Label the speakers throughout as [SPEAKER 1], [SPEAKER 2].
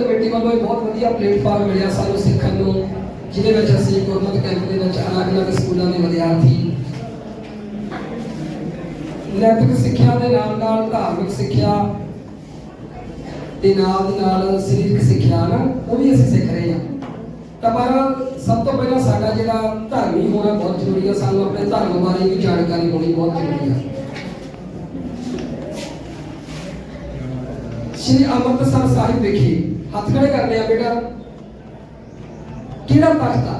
[SPEAKER 1] Committee ਵੱਲੋਂ ਇਹ ਬਹੁਤ ਵਧੀਆ ਪਲੇਟਫਾਰਮ ਮਿਲਿਆ ਸਾਨੂੰ ਸਿੱਖਣ ਨੂੰ, ਜਿਹਦੇ ਵਿੱਚ ਅਸੀਂ ਗੁਰਮਤਿ ਕੈਂਪ ਦੇ ਵਿੱਚ ਅਲੱਗ-ਅਲੱਗ ਸਕੂਲਾਂ ਦੇ ਵਿਦਿਆਰਥੀ, ਨੈਤਿਕ ਸਿੱਖਿਆ ਦੇ ਨਾਲ ਨਾਲ ਧਾਰਮਿਕ ਸਿੱਖਿਆ ਦੇ ਨਾਲ ਦੀ ਨਾਲ ਸਰੀਰਕ ਸਿੱਖਿਆ ਨਾ, ਉਹ ਵੀ ਅਸੀਂ ਸਿੱਖ ਰਹੇ ਹਾਂ। ਤਾਂ ਪਰ ਸਭ ਤੋਂ ਪਹਿਲਾਂ ਸਾਡਾ ਜਿਹੜਾ ਧਰਮੀ ਹੋਣਾ ਬਹੁਤ ਜ਼ਰੂਰੀ ਹੈ ਸਾਨੂੰ ਆਪਣੇ ਧਰਮ ਬਾਰੇ ਵੀ ਜਾਣਕਾਰੀ ਹੋਣੀ ਬਹੁਤ ਜ਼ਰੂਰੀ ਹੈ ਸ਼੍ਰੀ ਅੰਮ੍ਰਿਤਸਰ ਸਾਹਿਬ ਵਿਖੇ ਹੱਥ ਖੜੇ ਕਰਦੇ ਆ ਬੇਟਾ। ਕਿਹੜਾ ਤਖਤ ਆ?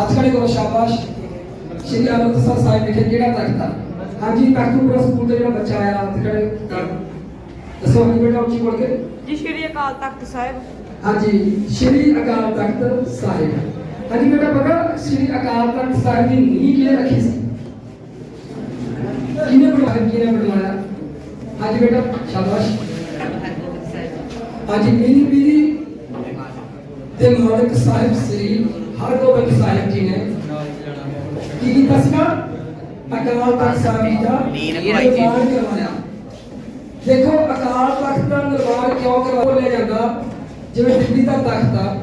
[SPEAKER 1] ਹੱਥ ਖੜੇ ਕਰੋ ਸ਼ਾਬਾਸ਼। ਸ਼੍ਰੀ ਅੰਮ੍ਰਿਤਸਰ ਸਾਹਿਬ ਵਿਖੇ ਕਿਹੜਾ ਤਖਤ ਆ? ਹਾਂਜੀ ਤਖਤਪੁਰਾ ਸਕੂਲ ਦਾ ਜਿਹੜਾ ਬੱਚਾ ਆਇਆ ਹੱਥ ਖੜੇ ਕਰ। ਦੱਸੋ ਹਾਂਜੀ ਬੇਟਾ ਉੱਚੀ ਬੋਲ ਕੇ।
[SPEAKER 2] ਜੀ ਸ਼੍ਰੀ ਅਕਾਲ ਤਖਤ ਸਾਹਿਬ।
[SPEAKER 1] ਹਾਂਜੀ ਸ਼੍ਰੀ ਅਕਾਲ ਤਖਤ ਸਾਹਿਬ। ਹਾਂਜੀ ਬੇਟਾ ਪਤਾ ਸ਼੍ਰੀ ਅਕਾਲ ਤਖਤ ਸਾਹਿਬ ਦੀ ਨੀਂਹ ਕਿਹਨੇ ਰੱਖੀ ਸੀ? ਕਿਹਨੇ ਬਣਾਇਆ ਕਿਹਨੇ ਬਣਵਾਇਆ? ਹਾਂਜੀ ਬੇਟਾ ਸ਼ਾਬਾਸ਼। ਹਾਂਜੀ ਮੇਰੀ ਪੀਰੀ ਤੇ ਮਾਲਕ ਸਾਹਿਬ ਸ੍ਰੀ ਹਰਗੋਬਿੰਦ ਸਾਹਿਬ ਜੀ ਨੇ ਕੀ ਕੀਤਾ ਸੀਗਾ? ਅਕਾਲ ਤਖਤ ਸਾਹਿਬ ਜੀ ਦਾ ਨਿਰਮਾਣ ਕਰਵਾਇਆ। ਦੇਖੋ ਅਕਾਲ ਤਖਤ ਦਾ ਨਿਰਮਾਣ ਕਿਉਂ ਕਰਵਾਇਆ ਜਾਂਦਾ? ਜਿਵੇਂ ਦਿੱਲੀ ਦਾ ਤਖਤ ਆ।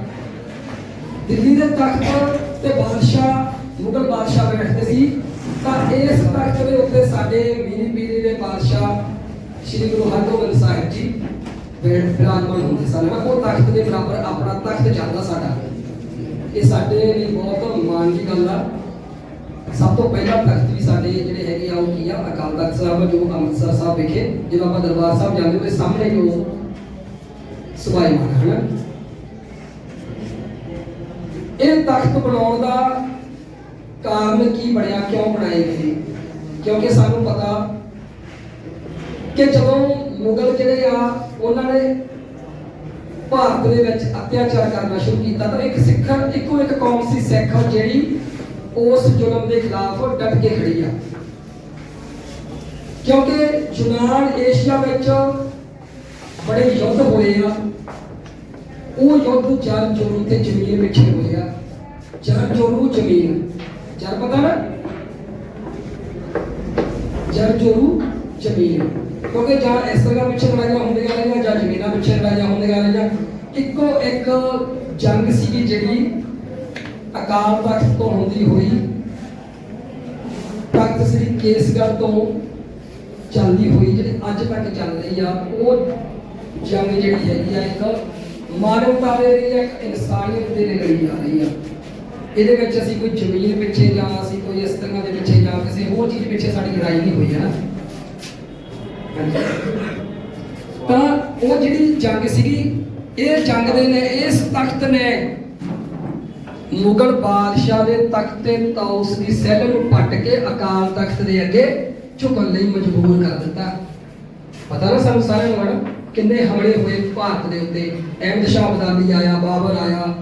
[SPEAKER 1] ਦਿੱਲੀ ਦੇ ਤਖਤ ਤੇ ਬਾਦਸ਼ਾਹ ਮੁਗਲ ਬਾਦਸ਼ਾਹ ਬੈਠਦੇ ਸੀ। ਤਾਂ ਇਸ ਤਖਤ ਦੇ ਉੱਤੇ ਸਾਡੇ ਮੀਰੀ ਪੀਰੀ ਦੇ ਬਾਦਸ਼ਾਹ ਸ੍ਰੀ ਗੁਰੂ ਹਰਗੋਬਿੰਦ ਸਾਹਿਬ ਜੀ ਬਿਰਾਜਮਾਨ ਹੁੰਦੇ ਸਨ ਉਹ ਤਖਤ ਦੇ ਬਰਾਬਰ ਆਪਣਾ ਤਖਤ ਚੱਲਦਾ ਸਾਡਾ। ਇਹ ਸਾਡੇ ਲਈ ਬਹੁਤ ਮਾਣ ਦੀ ਗੱਲ ਆ। ਸਭ ਤੋਂ ਪਹਿਲਾ ਤਖਤ ਵੀ ਸਾਡੇ ਜਿਹੜੇ ਹੈਗੇ ਆ, ਉਹ ਕੀ ਆ? ਅਕਾਲ ਤਖਤ ਸਾਹਿਬ ਜੋ ਅੰਮ੍ਰਿਤਸਰ ਸਾਹਿਬ ਵਿਖੇ, ਜਦੋਂ ਆਪਾਂ ਦਰਬਾਰ ਸਾਹਿਬ ਜਾਂਦੇ ਉਹਦੇ ਸਾਹਮਣੇ ਜੋ ਸਵਾਈ ਮਾਨ ਹੈ ਨਾ ਇਹ ਤਖਤ ਬਣਾਉਣ ਦਾ ਕਾਰਨ ਕੀ ਬਣਿਆ, ਕਿਉਂ ਬਣਾਏ ਗਏ? ਕਿਉਂਕਿ ਸਾਨੂੰ ਪਤਾ ਕਿ ਜਦੋਂ ਮੁਗਲ ਜਿਹੜੇ ਆ ਉਹਨਾਂ ਨੇ ਭਾਰਤ ਦੇ ਵਿੱਚ ਅਤਿਆਚਾਰ ਕਰਨਾ ਸ਼ੁਰੂ ਕੀਤਾ ਤਾਂ ਇੱਕ ਸਿੱਖ ਇੱਕੋ ਇੱਕ ਕੌਮ ਸੀ ਸਿੱਖ ਜਿਹੜੀ ਉਸ ਜ਼ੁਲਮ ਦੇ ਖਿਲਾਫ ਡਟ ਕੇ ਖੜੀ ਆ। ਕਿਉਂਕਿ ਯੂਨਾਨ ਏਸ਼ੀਆ ਵਿੱਚ ਬੜੇ ਯੁੱਧ ਹੋਏ ਆ। ਉਹ ਯੁੱਧ ਜਲ ਜੋਰੂ ਤੇ ਜ਼ਮੀਨ ਪਿੱਛੇ ਹੋਏ ਆ। ਜਲ ਚੋਰੂ ਜ਼ਮੀਨ। ਜਲ ਪਤਾ ਨਾ? ਜਲ ਜੋਰੂ ਜ਼ਮੀਨ ਕਿਉਂਕਿ ਜਾਂ ਇਸ ਤਰ੍ਹਾਂ ਪਿੱਛੇ ਲੜਾਈਆਂ ਹੁੰਦੀਆਂ ਰਹੀਆਂ ਜਾਂ ਜ਼ਮੀਨਾਂ ਪਿੱਛੇ ਲੜਾਈਆਂ ਹੁੰਦੀਆਂ ਰਹੀਆਂ। ਇੱਕੋ ਇੱਕ ਜੰਗ ਸੀਗੀ ਜਿਹੜੀ ਅਕਾਲ ਤਖਤ ਤੋਂ ਹੁੰਦੀ ਹੋਈ। ਤਖਤ ਸ੍ਰੀ ਕੇਸਗੜ੍ਹ ਤੋਂ ਚੱਲਦੀ ਹੋਈ, ਜਿਹੜੀ ਅੱਜ ਤੱਕ ਚੱਲ ਰਹੀ ਆ, ਉਹ ਜੰਗ ਜਿਹੜੀ ਹੈਗੀ ਆ, ਇੱਕ ਮਾਨਵਤਾ ਦੇ ਲਈ, ਇੱਕ ਇਨਸਾਨੀਅਤ ਦੇ ਲਈ ਲੜੀ ਜਾ ਰਹੀ ਆ। ਇਹਦੇ ਵਿੱਚ ਅਸੀਂ ਕੋਈ ਜ਼ਮੀਨ ਪਿੱਛੇ ਜਾਂ ਅਸੀਂ ਕੋਈ ਇਸ ਤਰ੍ਹਾਂ ਦੇ ਪਿੱਛੇ ਜਾਂ ਕਿਸੇ ਹੋਰ ਚੀਜ਼ ਪਿੱਛੇ ਸਾਡੀ ਲੜਾਈ ਨਹੀਂ ਹੋਈ ਹੈ ਨਾ। ਤਾਂ ਉਹ ਜਿਹੜੀ ਜੰਗ ਸੀਗੀ ਇਹ ਜੰਗ ਦੇ ਨੇ ਇਸ ਤਖਤ ਨੇ। ਮੁਗਲ ਬਾਦਸ਼ਾਹ ਦੇ ਤਖਤ ਤੇ ਤੌਸ ਦੀ ਸੈੱਲ ਨੂੰ ਪੱਟ ਕੇ ਅਕਾਲ ਤਖਤ ਦੇ ਅੱਗੇ ਝੁਕਣ ਲਈ ਮਜਬੂਰ ਕਰ ਦਿੱਤਾ। ਪਤਾ ਨਾ ਸਾਨੂੰ ਸਾਰਿਆਂ ਨੂੰ ਹਨਾ ਕਿੰਨੇ ਹਮਲੇ ਹੋਏ ਭਾਰਤ ਦੇ ਉੱਤੇ। ਅਹਿਮਦ ਸ਼ਾਹ ਅਬਦਾਲੀ ਆਇਆ ਬਾਬਰ ਆਇਆ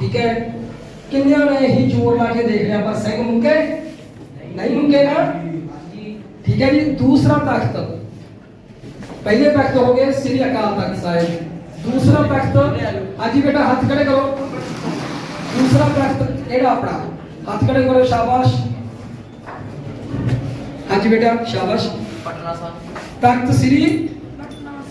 [SPEAKER 1] ਠੀਕ ਹੈ? ਕਿੰਨਿਆਂ ਨੇ ਇਹੀ ਜ਼ੋਰ ਲਾ ਕੇ ਦੇਖ ਲਿਆ ਪਰ ਸਿੰਘ ਮੁੱਕੇ? ਨਹੀਂ ਮੁੱਕੇ ਨਾ? ਠੀਕ ਹੈ ਜੀ ਦੂਸਰਾ ਤਖਤ। ਪਹਿਲੇ ਤਖਤ ਹੋ ਗਏ ਸ੍ਰੀ ਅਕਾਲ ਤਖਤ ਸਾਹਿਬ। ਦੂਸਰਾ ਤਖਤ ਹਾਂਜੀ ਬੇਟਾ ਹੱਥ ਖੜੇ ਕਰੋ। ਦੂਸਰਾ ਤਖਤ ਕਿਹੜਾ ਆਪਣਾ? ਹੱਥ ਖੜੇ ਕਰੋ ਸ਼ਾਬਾਸ਼। ਹਾਂਜੀ ਬੇਟਾ ਸ਼ਾਬਾਸ਼।
[SPEAKER 3] ਪਟਨਾ ਸਾਹਿਬ।
[SPEAKER 1] ਤਖਤ ਸ੍ਰੀ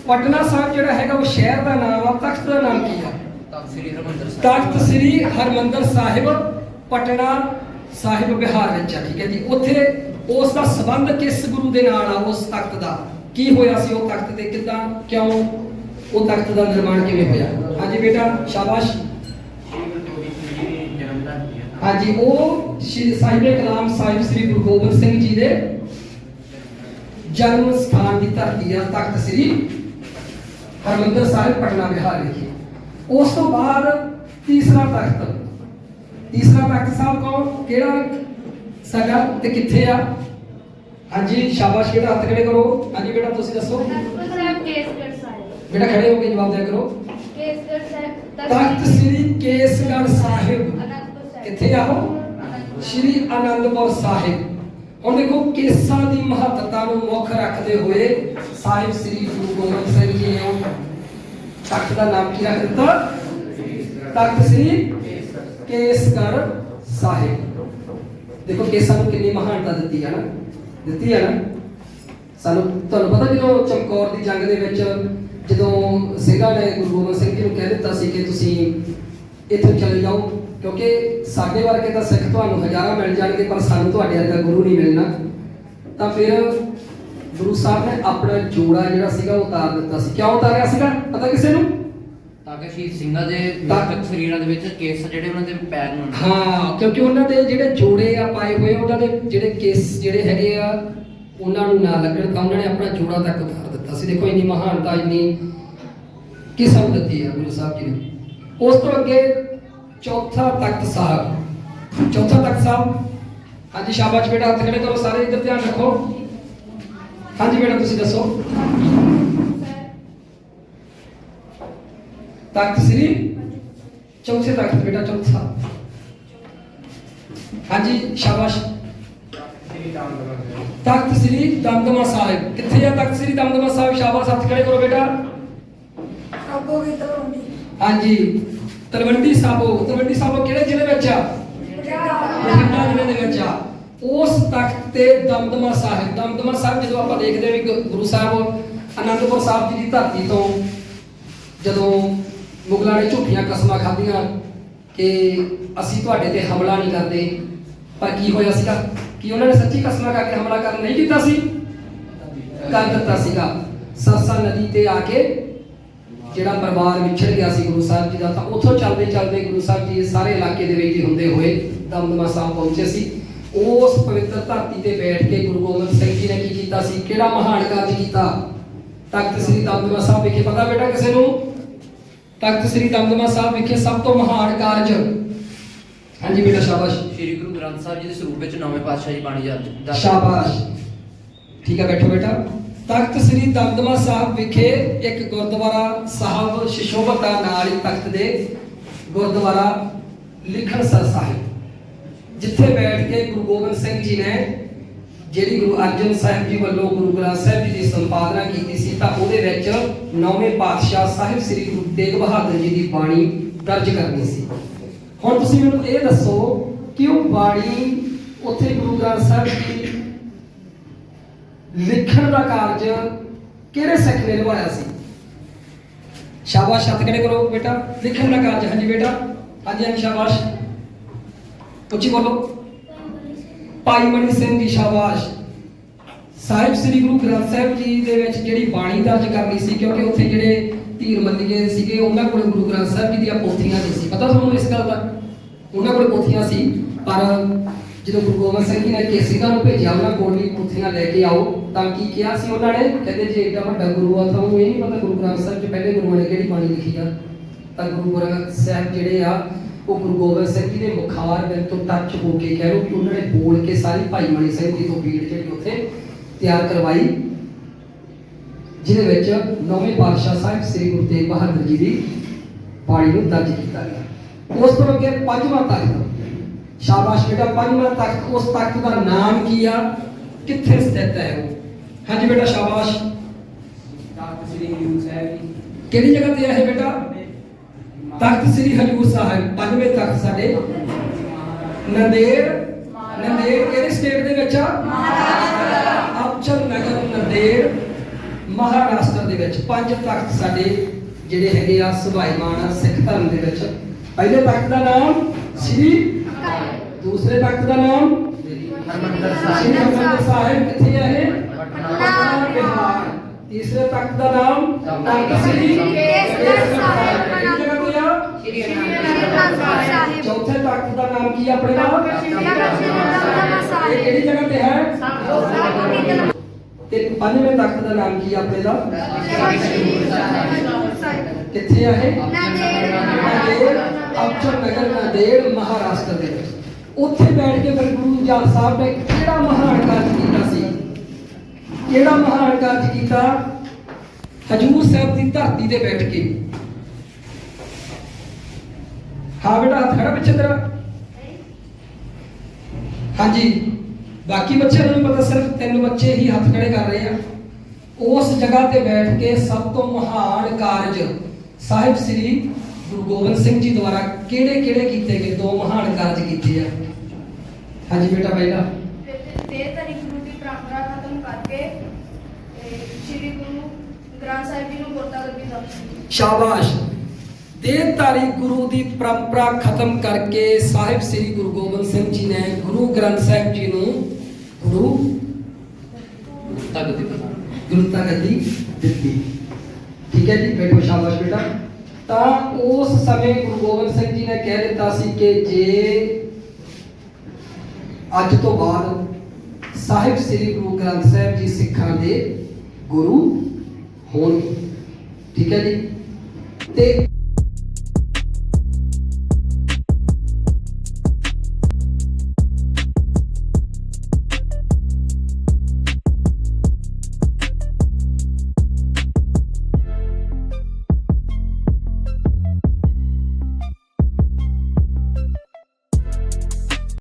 [SPEAKER 1] ਪਟਨਾ ਸਾਹਿਬ ਜਿਹੜਾ ਹੈਗਾ ਉਹ ਸ਼ਹਿਰ ਦਾ ਨਾਮ ਆ। ਤਖਤ ਦਾ ਨਾਮ ਕੀ ਆ?
[SPEAKER 3] ਤਖਤ ਸ੍ਰੀ ਹਰਿਮੰਦਰ ਸਾਹਿਬ।
[SPEAKER 1] ਤਖਤ ਸ੍ਰੀ ਹਰਮੰਦਰ ਸਾਹਿਬ ਪਟਨਾ ਸਾਹਿਬ ਬਿਹਾਰ ਵਿੱਚ ਆ ਠੀਕ ਹੈ ਜੀ। ਉੱਥੇ ਉਸ ਦਾ ਸੰਬੰਧ ਕਿਸ ਗੁਰੂ ਦੇ ਨਾਲ ਆ ਉਸ ਤਖਤ ਦਾ? ਕੀ ਹੋਇਆ ਸੀ ਉਹ ਤਖਤ ਤੇ? ਕਿੱਦਾਂ, ਕਿਉਂ ਉਹ ਤਖਤ ਦਾ ਨਿਰਮਾਣ ਕਿਵੇਂ ਹੋਇਆ? ਹਾਂਜੀ ਬੇਟਾ, ਸ਼ਾਬਾਸ਼। ਹਾਂਜੀ, ਉਹ ਸ਼੍ਰੀ ਕਲਾਮ ਸਾਹਿਬ ਸ੍ਰੀ ਗੁਰੂ ਗੋਬਿੰਦ ਸਿੰਘ ਜੀ ਦੇ ਜਨਮ ਸਥਾਨ ਦੀ ਧਰਤੀ ਆ, ਤਖਤ ਸ੍ਰੀ ਹਰਮੰਦਰ ਸਾਹਿਬ, ਪਟਨਾ ਬਿਹਾਰ ਵਿਖੇ। ਉਸ ਤੋਂ ਬਾਅਦ ਤੀਸਰਾ ਤਖਤ। ਤੀਸਰਾ ਤਖਤ ਸਾਹਿਬ ਕੌਣ? ਕਿਹੜਾ? ਸਾਡਾ ਤੇ ਕਿੱਥੇ ਆ? ਹਾਂਜੀ ਸ਼ਾਬਾਸ਼ ਬੇਟਾ ਹੱਥ ਖੜੇ ਕਰੋ। ਹਾਂਜੀ ਬੇਟਾ ਤੁਸੀਂ ਦੱਸੋ?
[SPEAKER 4] ਅਨੰਦਪੁਰ ਸਾਹਿਬ ਕੇਸਗੜ੍ਹ ਸਾਹਿਬ।
[SPEAKER 1] ਬੇਟਾ ਖੜੇ ਹੋ ਕੇ ਜਵਾਬ ਦਿਆ ਕਰੋ।
[SPEAKER 4] ਕੇਸਗੜ੍ਹ ਸਾਹਿਬ
[SPEAKER 1] ਤਖਤ ਸ੍ਰੀ ਕੇਸਗੜ੍ਹ ਸਾਹਿਬ।
[SPEAKER 4] ਅਨੰਦਪੁਰ ਸਾਹਿਬ।
[SPEAKER 1] ਕਿੱਥੇ ਆ ਉਹ?
[SPEAKER 4] ਅਨੰਦਪੁਰ
[SPEAKER 1] ਸ਼੍ਰੀ ਆਨੰਦਪੁਰ ਸਾਹਿਬ। ਹੁਣ ਦੇਖੋ ਕੇਸਾਂ ਦੀ ਮਹੱਤਤਾ ਨੂੰ ਮੁੱਖ ਰੱਖਦੇ ਹੋਏ ਸਾਹਿਬ ਸ੍ਰੀ ਗੁਰੂ ਗੋਬਿੰਦ ਸਿੰਘ ਜੀ ਨੇ ਉਹ ਤਖਤ ਦਾ ਨਾਮ ਕੀ ਰੱਖ ਦਿੱਤਾ? ਤਖਤ ਸ੍ਰੀ ਕੇਸਗੜ੍ਹ ਸਾਹਿਬ। ਦੇਖੋ ਕੇਸਾਂ ਨੂੰ ਕਿੰਨੀ ਮਹਾਨਤਾ ਦਿੱਤੀ ਹੈ ਨਾ। ਦਿੱਤੀ ਹੈ ਨਾ? ਸਾਨੂੰ, ਤੁਹਾਨੂੰ ਪਤਾ ਜਦੋਂ ਚਮਕੌਰ ਦੀ ਜੰਗ ਦੇ ਵਿੱਚ ਜਦੋਂ ਸਿੰਘਾਂ ਨੇ ਗੁਰੂ ਗੋਬਿੰਦ ਸਿੰਘ ਜੀ ਨੂੰ ਕਹਿ ਦਿੱਤਾ ਸੀ ਕਿ ਤੁਸੀਂ ਇੱਥੋਂ ਚਲੇ ਜਾਓ, ਕਿਉਂਕਿ ਸਾਡੇ ਵਰਗੇ ਤਾਂ ਸਿੱਖ ਤੁਹਾਨੂੰ ਹਜ਼ਾਰਾਂ ਮਿਲ ਜਾਣਗੇ, ਪਰ ਸਾਨੂੰ ਤੁਹਾਡੇ ਵਰਗਾ ਗੁਰੂ ਨਹੀਂ ਮਿਲਣਾ। ਤਾਂ ਫਿਰ ਗੁਰੂ ਸਾਹਿਬ ਨੇ ਆਪਣਾ ਜੋੜਾ ਜਿਹੜਾ ਸੀਗਾ ਉਹ ਉਤਾਰ ਦਿੱਤਾ ਸੀ। ਕਿਉਂ ਉਤਾਰਿਆ ਸੀਗਾ? ਪਤਾ ਕਿਸੇ ਨੂੰ?
[SPEAKER 3] ਕਿ ਸ਼ਹੀਦ ਸਿੰਘਾਂ ਦੇ
[SPEAKER 1] ਤਾਂ-
[SPEAKER 3] ਮ੍ਰਿਤਕ ਸਰੀਰਾਂ ਦੇ ਵਿੱਚ ਕੇਸ ਜਿਹੜੇ ਉਹਨਾਂ ਦੇ ਪੈਰ ਨੂੰ
[SPEAKER 1] ਹਾਂ ਕਿਉਂਕਿ ਉਹਨਾਂ ਦੇ ਜਿਹੜੇ ਜੋੜੇ ਆ ਪਾਏ ਹੋਏ ਉਹਨਾਂ ਦੇ ਜਿਹੜੇ ਕੇਸ ਜਿਹੜੇ ਹੈਗੇ ਆ ਉਹਨਾਂ ਨੂੰ ਨਾ ਲੱਗਣ ਤਾਂ ਉਹਨਾਂ ਨੇ ਆਪਣਾ ਜੋੜਾ ਤੱਕ ਉਤਾਰ ਦਿੱਤਾ ਸੀ। ਦੇਖੋ ਇੰਨੀ ਮਹਾਨਤਾ ਇੰਨੀ ਕਿਸਮ ਦਿੱਤੀ ਆ ਗੁਰੂ ਸਾਹਿਬ ਜੀ ਨੇ। ਉਸ ਤੋਂ ਅੱਗੇ ਚੌਥਾ ਤਖਤ ਸਾਹਿਬ। ਚੌਥਾ ਤਖਤ ਸਾਹਿਬ ਹਾਂਜੀ ਸ਼ਾਬਾਸ਼ ਬੇਟਾ ਹੱਥ ਖੜੇ ਕਰੋ ਸਾਰੇ ਇੱਧਰ ਧਿਆਨ ਰੱਖੋ। ਹਾਂਜੀ ਬੇਟਾ ਤੁਸੀਂ ਦੱਸੋ। ਤਖਤ ਸ੍ਰੀ ਚੌਥੇ ਤਖਤ ਬੇਟਾ ਚੌਥਾ ਹਾਂਜੀ ਸ਼ਾਬਾਸ਼। ਤਖਤ ਸ੍ਰੀ ਦਮਦਮਾ ਸਾਹਿਬ। ਕਿੱਥੇ ਆ ਤਖਤ ਸ੍ਰੀ ਦਮਦਮਾ ਸਾਹਿਬ? ਸ਼ਾਬਾਸ਼ ਹੱਥ ਖੜੇ ਕਰੋ ਬੇਟਾ।
[SPEAKER 2] ਆਪੋ ਵੀ ਤਲਵੰਡੀ।
[SPEAKER 1] ਹਾਂਜੀ। ਤਲਵੰਡੀ ਸਾਬੋ। ਤਲਵੰਡੀ ਸਾਬੋ ਕਿਹੜੇ ਜ਼ਿਲ੍ਹੇ ਵਿੱਚ ਆ? ਬਠਿੰਡਾ ਜ਼ਿਲ੍ਹੇ ਦੇ ਵਿੱਚ ਆ। ਉਸ ਤਖਤ ਤੇ ਦਮਦਮਾ ਸਾਹਿਬ। ਦਮਦਮਾ ਸਾਹਿਬ ਜਦੋਂ ਆਪਾਂ ਦੇਖਦੇ ਹਾਂ ਵੀ ਗੁਰੂ ਸਾਹਿਬ ਅਨੰਦਪੁਰ ਸਾਹਿਬ ਜੀ ਦੀ ਧਰਤੀ ਤੋਂ ਜਦੋਂ ਮੁਗਲਾਂ ਨੇ ਝੂਠੀਆਂ ਕਸਮਾਂ ਖਾਧੀਆਂ ਕਿ ਅਸੀਂ ਤੁਹਾਡੇ ਤੇ ਹਮਲਾ ਨਹੀਂ ਕਰਦੇ। ਪਰ ਕੀ ਹੋਇਆ ਸੀਗਾ? ਕਿ ਉਹਨਾਂ ਨੇ ਸੱਚੀ ਕਸਮਾਂ ਖਾ ਕੇ ਹਮਲਾ ਕਰਨ ਨਹੀਂ ਕੀਤਾ ਸੀ? ਕਰ ਦਿੱਤਾ ਸੀਗਾ। ਸਰਸਾ ਨਦੀ ਤੇ ਆ ਕੇ ਜਿਹੜਾ ਪਰਿਵਾਰ ਵਿਛੜ ਗਿਆ ਸੀ ਗੁਰੂ ਸਾਹਿਬ ਜੀ ਦਾ, ਤਾਂ ਉੱਥੋਂ ਚੱਲਦੇ ਚੱਲਦੇ ਗੁਰੂ ਸਾਹਿਬ ਜੀ ਸਾਰੇ ਇਲਾਕੇ ਦੇ ਵਿੱਚ ਹੀ ਹੁੰਦੇ ਹੋਏ ਦਮਦਮਾ ਸਾਹਿਬ ਪਹੁੰਚੇ ਸੀ। ਉਸ ਪਵਿੱਤਰ ਧਰਤੀ ਤੇ ਬੈਠ ਕੇ ਗੁਰੂ ਗੋਬਿੰਦ ਸਿੰਘ ਜੀ ਨੇ ਕੀ ਕੀਤਾ ਸੀ? ਕਿਹੜਾ ਮਹਾਨ ਕਾਰਜ ਕੀਤਾ? ਤਖਤ ਸ੍ਰੀ ਦਮਦਮਾ ਸਾਹਿਬ ਵਿਖੇ ਪਤਾ ਬੇਟਾ ਕਿਸੇ ਨੂੰ? ਤਖਤ ਸ੍ਰੀ ਦਮਦਮਾ ਸਾਹਿਬ ਵਿਖੇ ਸਭ ਤੋਂ ਮਹਾਨ ਕਾਰਜ। ਹਾਂਜੀ ਬੇਟਾ ਸ਼ਾਬਾਸ਼।
[SPEAKER 3] ਸ੍ਰੀ ਗੁਰੂ ਗ੍ਰੰਥ ਸਾਹਿਬ ਜੀ ਦੇ ਸਰੂਪ ਵਿੱਚ ਨੌਵੇਂ ਪਾਤਸ਼ਾਹ ਜੀ ਬਾਣੀ ਦਰਜ-
[SPEAKER 1] ਸ਼ਾਬਾਸ਼। ਠੀਕ ਹੈ ਬੈਠੋ ਬੇਟਾ। ਤਖਤ ਸ੍ਰੀ ਦਮਦਮਾ ਸਾਹਿਬ ਵਿਖੇ ਇੱਕ ਗੁਰਦੁਆਰਾ ਸਾਹਿਬ ਸ਼ਿਸ਼ੋਭਤਾ ਨਾਲ ਹੀ ਤਖਤ ਦੇ ਗੁਰਦੁਆਰਾ ਲਿਖਣ ਸਰ ਸਾਹਿਬ। ਜਿੱਥੇ ਬੈਠ ਕੇ ਗੁਰੂ ਗੋਬਿੰਦ ਸਿੰਘ ਜੀ ਨੇ ਜਿਹੜੀ ਗੁਰੂ ਅਰਜਨ ਸਾਹਿਬ ਜੀ ਵੱਲੋਂ ਗੁਰੂ ਗ੍ਰੰਥ ਸਾਹਿਬ ਜੀ ਦੀ ਸੰਪਾਦਨਾ ਕੀਤੀ ਸੀ, ਤਾਂ ਉਹਦੇ ਵਿੱਚ ਨੌਵੇਂ ਪਾਤਸ਼ਾਹ ਸਾਹਿਬ ਸ੍ਰੀ ਗੁਰੂ ਤੇਗ ਬਹਾਦਰ ਜੀ ਦੀ ਬਾਣੀ ਦਰਜ ਕਰਨੀ ਸੀ। ਹੁਣ ਤੁਸੀਂ ਮੈਨੂੰ ਇਹ ਦੱਸੋ ਕਿ ਉਹ ਬਾਣੀ ਉੱਥੇ ਗੁਰੂ ਗ੍ਰੰਥ ਸਾਹਿਬ ਜੀ ਲਿਖਣ ਦਾ ਕਾਰਜ ਕਿਹੜੇ ਸਿੱਖ ਨੇ ਨਿਭਾਇਆ ਸੀ? ਸ਼ਾਬਾਸ਼, ਹੱਥ ਖੜੇ ਕਰੋ ਬੇਟਾ? ਲਿਖਣ ਦਾ ਕਾਰਜ, ਹਾਂਜੀ ਬੇਟਾ? ਹਾਂਜੀ ਹਾਂਜੀ, ਸ਼ਾਬਾਸ਼। ਉੱਚੀ ਬੋਲੋ। ਭਾਈ ਮਨੀ ਸਿੰਘ ਜੀ ਸ਼ਾਬਾਸ਼। ਸਾਹਿਬ ਸ੍ਰੀ ਗੁਰੂ ਗ੍ਰੰਥ ਸਾਹਿਬ ਜੀ ਦੇ ਵਿੱਚ ਜਿਹੜੀ ਬਾਣੀ ਦਰਜ ਕਰਨੀ ਸੀ, ਕਿਉਂਕਿ ਉੱਥੇ ਜਿਹੜੇ ਧੀਰ ਮੱਲੀਏ ਸੀਗੇ, ਉਹਨਾਂ ਕੋਲ ਗੁਰੂ ਗ੍ਰੰਥ ਸਾਹਿਬ ਜੀ ਦੀਆਂ ਪੋਥੀਆਂ ਨਹੀਂ ਸੀ। ਪਤਾ ਤੁਹਾਨੂੰ ਇਸ ਗੱਲ ਦਾ? ਉਹਨਾਂ ਕੋਲ ਪੋਥੀਆਂ ਸੀ, ਪਰ ਜਦੋਂ ਗੁਰੂ ਗੋਬਿੰਦ ਸਿੰਘ ਜੀ ਨੇ ਕੇਸੀਆਂ ਨੂੰ ਭੇਜਿਆ, ਉਹਨਾਂ ਕੋਲ ਵੀ ਪੋਥੀਆਂ ਲੈ ਕੇ ਆਓ, ਤਾਂ ਕੀ ਕਿਹਾ ਸੀ ਉਹਨਾਂ ਨੇ? ਕਹਿੰਦੇ ਜੇ ਏਡਾ ਵੱਡਾ ਗੁਰੂ ਆ ਤਾਂ ਉਹ ਇਹ ਨਹੀਂ ਪਤਾ ਗੁਰੂ ਗ੍ਰੰਥ ਸਾਹਿਬ ਚ ਪਹਿਲੇ ਗੁਰੂਆਂ ਨੇ ਕਿਹੜੀ ਬਾਣੀ ਲਿਖੀ ਆ? ਤਾਂ ਗੁਰੂ ਗ੍ਰੰਥ ਸਾਹਿਬ ਜਿਹੜੇ ਆ ਉਹ ਗੁਰੂ ਗੋਬਿੰਦ ਸਿੰਘ ਜੀ ਦੇ ਮੁਖਾਰ ਵਿੱਚ ਤੋਂ ਟੱਚ ਹੋ ਕੇ ਕਹਿ ਲਓ ਕਿ ਉਹਨਾਂ ਨੇ ਬੋਲ ਕੇ ਸਾਰੀ ਭਾਈ ਮਣੀ ਸਿੰਘ ਜੀ ਤੋਂ ਬੀੜ ਜਿਹੜੀ ਉੱਥੇ ਤਿਆਰ ਕਰਵਾਈ ਜਿਹਦੇ ਵਿੱਚ ਨੌਵੇਂ ਪਾਤਸ਼ਾਹ ਸਾਹਿਬ ਸ੍ਰੀ ਗੁਰੂ ਤੇਗ ਬਹਾਦਰ ਜੀ ਦੀ ਬਾਣੀ ਨੂੰ ਦਰਜ ਕੀਤਾ ਗਿਆ। ਉਸ ਤੋਂ ਅੱਗੇ ਪੰਜਵਾਂ ਤਖਤ ਸ਼ਾਬਾਸ਼ ਬੇਟਾ ਪੰਜਵਾਂ ਤਖਤ ਉਸ ਤਖਤ ਦਾ ਨਾਮ ਕੀ ਆ? ਕਿੱਥੇ ਸਥਿਤ ਹੈ ਉਹ? ਹਾਂਜੀ ਬੇਟਾ ਸ਼ਾਬਾਸ਼।
[SPEAKER 5] ਤਖਤ ਸ੍ਰੀ ਹਜੂਰ ਸਾਹਿਬ ਜੀ।
[SPEAKER 1] ਕਿਹੜੀ ਜਗ੍ਹਾ ਤੇ ਹੈ ਬੇਟਾ? ਤਖਤ ਸ੍ਰੀ ਹਜੂਰ ਸਾਹਿਬ ਪੰਜਵੇਂ ਤਖਤ ਸਾਡੇ ਨੰਦੇੜ ਨੰਦੇੜ ਕਿਹੜੇ ਸਟੇਟ ਦੇ ਵਿੱਚ ਆ ਅਬਚਲ ਨਗਰ ਨੰਦੇੜ ਮਹਾਰਾਸ਼ਟਰ ਦੇ ਵਿੱਚ ਪੰਜ ਤਖਤ ਸਾਡੇ ਜਿਹੜੇ ਹੈਗੇ ਆ ਸੁਭਾਈਮਾਨ ਆ ਸਿੱਖ ਧਰਮ ਦੇ ਵਿੱਚ ਪਹਿਲੇ ਤਖਤ ਦਾ ਨਾਮ ਸ੍ਰੀ ਦੂਸਰੇ ਤਖਤ ਦਾ ਨਾਮ
[SPEAKER 3] ਹਰਿਮੰਦਰ
[SPEAKER 1] ਸ੍ਰੀ
[SPEAKER 3] ਸਾਹਿਬ
[SPEAKER 1] ਹਰਿਮੰਦਰ ਸਾਹਿਬ ਕਿੱਥੇ ਹੈ ਇਹ
[SPEAKER 3] ਪਟਨਾ
[SPEAKER 1] ਬਿਹਾਰ ਤੀਸਰੇ ਤਖਤ ਦਾ ਨਾਮ ਤਖਤ ਸ੍ਰੀ
[SPEAKER 2] ਕੇਸਗੜ੍ਹ ਸਾਹਿਬ। ਸ਼੍ਰੀ ਅਨੰਦਪੁਰ ਸਾਹਿਬ
[SPEAKER 1] ਚੌਥੇ ਤਖਤ ਦਾ ਨਾਮ ਕੀ ਆਪਣੇ ਦਾ ਇਹ ਕਿਹੜੀ ਜਗ੍ਹਾ ਤੇ ਹੈ? ਤੇ ਪੰਜਵੇਂ ਤਖਤ ਦਾ ਨਾਮ ਕੀ ਆਪਣੇ ਦਾ? ਕਿੱਥੇ ਆ ਇਹ? ਨਾਂਦੇੜ ਅਬਚਲ ਨਗਰ ਨਾਂਦੇੜ ਮਹਾਰਾਸ਼ਟਰ ਦੇ। ਉੱਥੇ ਬੈਠ ਕੇ ਫਿਰ ਗੁਰੂ ਜਾਨ ਸਾਹਿਬ ਨੇ ਕਿਹੜਾ ਮਹਾਨ ਕਾਰਜ ਕੀਤਾ ਸੀ? ਕਿਹੜਾ ਮਹਾਨ ਕਾਰਜ ਕੀਤਾ? ਹਜੂਰ ਸਾਹਿਬ ਦੀ ਧਰਤੀ ਤੇ ਬੈਠ ਕੇ। ਹਾਂ ਬੇਟਾ ਹੱਥ ਖੜਾ ਪਿੱਛੇ ਤੇਰਾ। ਹਾਂਜੀ ਬਾਕੀ ਬੱਚਿਆਂ ਨੂੰ ਪਤਾ ਸਿਰਫ ਤਿੰਨ ਬੱਚੇ ਹੀ ਹੱਥ ਖੜੇ ਕਰ ਰਹੇ ਆ। ਉਸ ਜਗ੍ਹਾ ਤੇ ਬੈਠ ਕੇ ਸਭ ਤੋਂ ਮਹਾਨ ਕਾਰਜ ਸਾਹਿਬ ਸ੍ਰੀ ਗੁਰੂ ਗੋਬਿੰਦ ਸਿੰਘ ਜੀ ਦੁਆਰਾ ਕਿਹੜੇ ਕਿਹੜੇ ਕੀਤੇ ਗਏ? ਦੋ ਮਹਾਨ ਕਾਰਜ ਕੀਤੇ ਆ। ਹਾਂਜੀ ਬੇਟਾ ਪਹਿਲਾ।
[SPEAKER 4] ਤੇ ਤਾਰੀਖ ਨੂੰ ਦੀ ਪਰੰਪਰਾ ਖਤਮ ਕਰਕੇ ਤੇ ਸ੍ਰੀ ਗੁਰੂ ਗ੍ਰੰਥ ਸਾਹਿਬ ਜੀ ਨੂੰ ਗੁਰਤਾ ਦੀ ਬਖਸ਼ੀ
[SPEAKER 1] ਸ਼ਾਬਾਸ਼। ਦੇਹਧਾਰੀ ਗੁਰੂ ਦੀ ਪਰੰਪਰਾ ਖਤਮ ਕਰਕੇ ਸਾਹਿਬ ਸ੍ਰੀ ਗੁਰੂ ਗੋਬਿੰਦ ਸਿੰਘ ਜੀ ਨੇ ਗੁਰੂ ਗ੍ਰੰਥ ਸਾਹਿਬ ਜੀ ਨੂੰ ਗੁਰੂ
[SPEAKER 3] ਤੱਕ ਦੀ ਪ੍ਰਦਾਨ
[SPEAKER 1] ਗੁਰਤਾ ਗੱਦੀ ਦਿੱਤੀ। ਠੀਕ ਹੈ ਜੀ, ਬੈਠੋ ਸ਼ਾਬਾਸ਼ ਬੇਟਾ। ਤਾਂ ਉਸ ਸਮੇਂ ਗੁਰੂ ਗੋਬਿੰਦ ਸਿੰਘ ਜੀ ਨੇ ਕਹਿ ਦਿੱਤਾ ਸੀ ਕਿ ਜੇ ਅੱਜ ਤੋਂ ਬਾਅਦ ਸਾਹਿਬ ਸ੍ਰੀ ਗੁਰੂ ਗ੍ਰੰਥ ਸਾਹਿਬ ਜੀ ਸਿੱਖਾਂ ਦੇ ਗੁਰੂ ਹੋਣਗੇ ਠੀਕ ਹੈ ਜੀ? ਤੇ